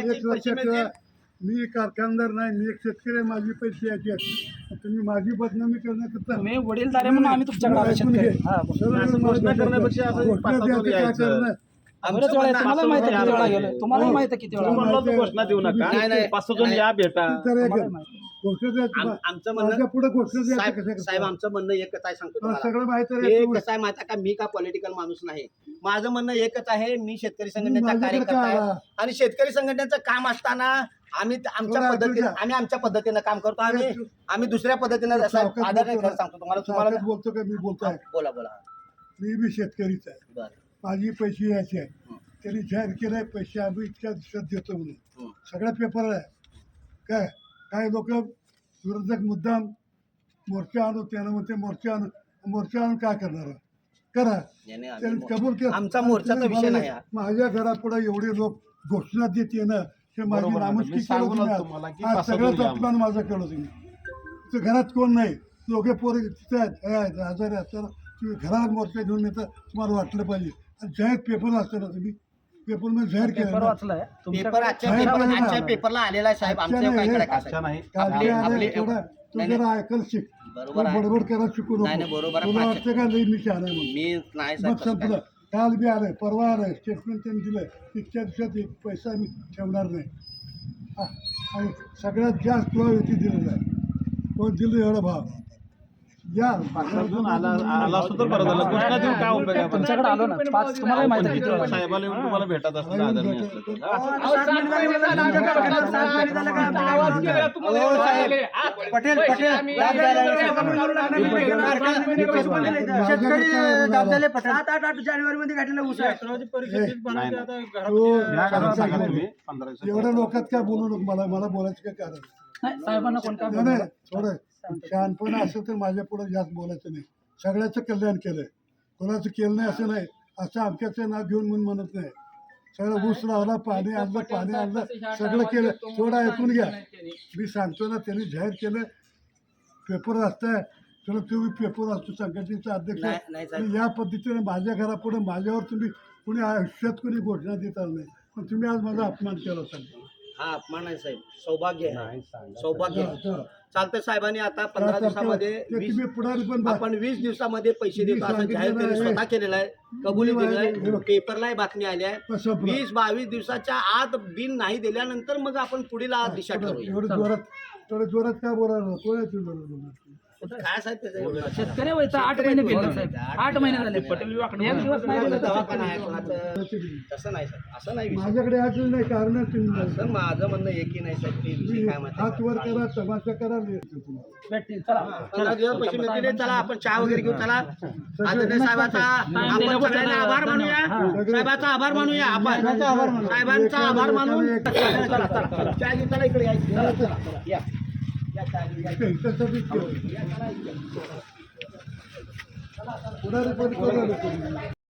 एक लक्षात ठेवा मी कारखानदार नाही मी एक शेतकरी आहे, माझी पैसे यायचे आहेत. तुम्ही माझी बदनामी करण्याकरता तुम्ही वडीलधारे म्हणून आम्ही तुमच्याकडे आलो ऐकून शेतकरी घे. हा बोला. सरळ असं घोषणा करण्यापेक्षा असं घोषणा पाच-सात द्यायचं वेळा काय यायचं. करणार? बरेच वेळा आहे. तुम्हाला माहिती आहे किती वेळा गेलो तुम्हाला माहिती किती वेळा म्हणलं घोषणा देऊ नका नाही, नाही. पाच सहा जण या भेटा तर तुम्हाला माहिती आमचं म्हणणं पुढे साहेब आमचं म्हणणं एकच आहे सांगतो सगळं माहिती आहे कसं आहे माहिती का? मी का पॉलिटिकल माणूस नाही? माझं म्हणणं एकच आहे मी शेतकरी संघटनेचा कार्यकर्ता आहे? आणि शेतकरी संघटनेचं काम असताना आम्ही आमच्या पद्धतीने. आम्ही आमच्या पद्धतीनं काम करतो. आम्ही आम्ही दुसऱ्या पद्धतीनं सावकाश साहेब आदर नाही बोलतो करत सांगतो तुम्हाला. तुम्हाला बोलतो का? मी बोलतोय बोला बोला. मी बी शेतकरीच आहे. माझी पैसे यायचे आहे. त्यांनी जाहीर केलंय पैसे आम्ही इतक्या दिवसात देतो म्हणून. सगळ्या पेपर आहे. काय? काही लोक विरोधक मुद्दाम मोर्चा आणू त्यानं म्हणते मोर्चा आणू. मोर्चा आणून काय करणार? करा. कबूल केलं. आमचा मोर्चाचा विषय नाही. माझ्या घरापुढे एवढे लोक घोषणा देते ना हे माझी. नामुष्की केलं दोन अपमान माझं केलं तुम्ही. तर घरात कोण नाही? दोघे पोरं हे आजारी असताना तुम्ही घरात मोर्चा घेऊन येता तुम्हाला वाटलं पाहिजे. आणि जाहीर पेपर असताना तुम्ही पेपरमध्ये जाहीर केलं पेपर ना. वाचलाय. पेपर तुमच्याकडे आजच्या पेपर आजच्या. पेपरला आलेला आहे साहेब. आजच्या आमच्या काय नाही, करायचं अच्छा नाही. कालचे आपले- आले, आपले- थोडं तू नाही, जरा ऐकल शिक. तू बरोबर आहे. बडबड करायला शिकू नाही, नको. नाही, बरोबर आहे. तुला वाटतं का नाही मी शहाणा आहे म्हणून? मी नाही मग साहेब तसं संपलं. काय. काल बी आलंय परवा आलंय. स्टेटमेंट त्यांनी दिलंय. इतक्या दिवसात एक पैसा मी ठेवणार नाही. हा, आणि सगळ्यात जास्त तुला युती दिलेला आहे. कोण दिलं एवढा भाव? तुमच्याकडे आलो ना. पाच तुम्हाला माहिती आहे किती वेळा गेलो. साहेबाला येऊन तुम्हाला भेटत असतं आदरणीय असतं तर. पटेल पटेल. सात आठ आठ जानेवारी मध्ये काढलेला ऊस आहे नाही, नाही. तू या घरात सांगा तुम्ही पंधरा दिवसात. एवढ्या लोकात काय बोलू नको मला मला बोलायचं काय कारण? नाही साहेबांना कोण काय नाही नाही थोडं शहाणपण असेल तर माझ्या पुढे जास्त बोलायचं नाही. सगळ्याचं कल्याण केलंय. कोणाचं केलं नाही असं नाही. असं अमक्याचं नाव घेऊन म्हणून म्हणत नाही. सगळं ऊस लावला पाणी आणलं पाणी आणलं सगळं केलं. थोडं ऐकून घ्या. मी सांगतो ना त्यांनी जाहीर केलं. पेपर असताय तुला तुम्ही पेपर असतो संघटनेचा अध्यक्ष. नाही, नाही, साहेब. आणि या पद्धतीने माझ्या घरापुढे माझ्यावर तुम्ही कुणी आयुष्यात कुणी घोषणा देत आलं नाही. पण तुम्ही आज माझा अपमान केला सांगतो हा अपमान आहे साहेब सौभाग्य आहे. सौभाग्य आहे. चालतंय साहेबांनी आता पंधरा दिवसामध्ये वीस आपण वीस दिवसामध्ये पैसे देतो असं जाहीर त्यांनी. स्वतः केलेलं आहे कबुली. आहे पेपरलाही बातमी आली आहे? वीस बावीस दिवसाच्या आत बिल नाही दिल्यानंतर मग आपण पुढील दिशा ठरवूया एवढं जोरात जोरात काय बोलायला कोण आहे तुम्ही बरोबर काय साहेब त्याचं शेतकरी व्हायचं आठ महिने साहेब. आठ महिने झाले. पटेल एक दिवस नाही दिलं तर दवाखाना आहे कोणाचं? तसं नाही साहेब. असं नाही विषय. माझ्याकडे आजच नाही कारण असं माझं म्हणणं एकही नाही साहेब ते विषय काय माहिती हात वर करा तमाशा करा भेटतील. चला. पंधरा दिवस पैसे मिळतील चला. आपण चहा वगैरे घेऊ चला. आदरणीय साहेबाचा आपण सगळ्यांना आभार मानूया. साहेबाचा आभार मानूया आपण. साहेबांचा आभार मानून चला चला चला. चहा घेऊ चला इकडे यायचं चला चला या या. पुढारी पण कोण